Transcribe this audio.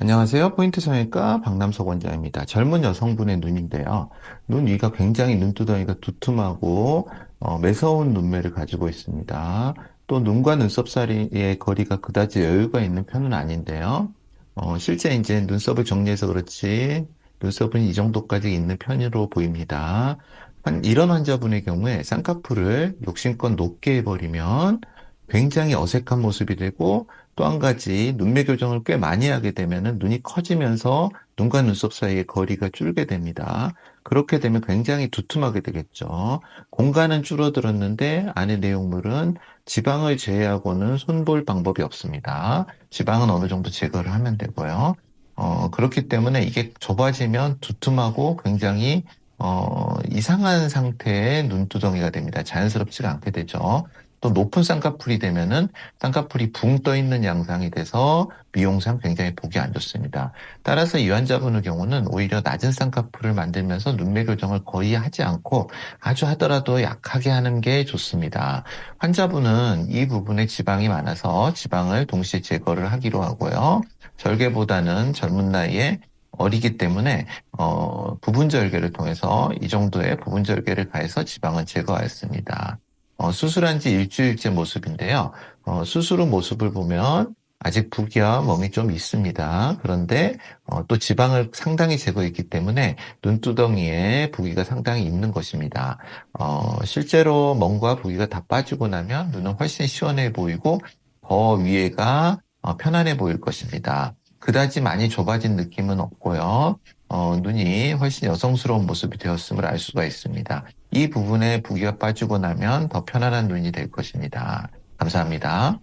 안녕하세요. 포인트 성형외과 박남석 원장입니다. 젊은 여성분의 눈인데요. 눈 위가 굉장히 눈두덩이가 두툼하고 어, 매서운 눈매를 가지고 있습니다. 또 눈과 눈썹 사이의 거리가 그다지 여유가 있는 편은 아닌데요. 어, 실제 이제 눈썹을 정리해서 그렇지 눈썹은 이 정도까지 있는 편으로 보입니다. 한- 이런 환자분의 경우에 쌍꺼풀을 욕심껏 높게 해버리면 굉장히 어색한 모습이 되고 또 한 가지 눈매 교정을 꽤 많이 하게 되면은 눈이 커지면서 눈과 눈썹 사이의 거리가 줄게 됩니다. 그렇게 되면 굉장히 두툼하게 되겠죠. 공간은 줄어들었는데 안의 내용물은 지방을 제외하고는 손볼 방법이 없습니다. 지방은 어느 정도 제거를 하면 되고요. 어, 그렇기 때문에 이게 좁아지면 두툼하고 굉장히 어, 이상한 상태의 눈두덩이가 됩니다. 자연스럽지가 않게 되죠. 또 높은 쌍꺼풀이 되면은 쌍꺼풀이 붕 떠 있는 양상이 돼서 미용상 굉장히 보기 안 좋습니다. 따라서 이 환자분의 경우는 오히려 낮은 쌍꺼풀을 만들면서 눈매 교정을 거의 하지 않고 아주 하더라도 약하게 하는 게 좋습니다. 환자분은 이 부분에 지방이 많아서 지방을 동시에 제거를 하기로 하고요. 절개보다는 젊은 나이에 어리기 때문에 어, 부분 절개를 통해서 이 정도의 부분 절개를 가해서 지방을 제거하였습니다. 어, 수술한 지 일주일째 모습인데요. 어, 수술 후 모습을 보면 아직 부기와 멍이 좀 있습니다. 그런데 어, 또 지방을 상당히 제거했기 때문에 눈두덩이에 부기가 상당히 있는 것입니다. 어, 실제로 멍과 부기가 다 빠지고 나면 눈은 훨씬 시원해 보이고 더 위에가 어, 편안해 보일 것입니다. 그다지 많이 좁아진 느낌은 없고요. 어, 눈이 훨씬 여성스러운 모습이 되었음을 알 수가 있습니다. 이 부분에 부기가 빠지고 나면 더 편안한 눈이 될 것입니다. 감사합니다.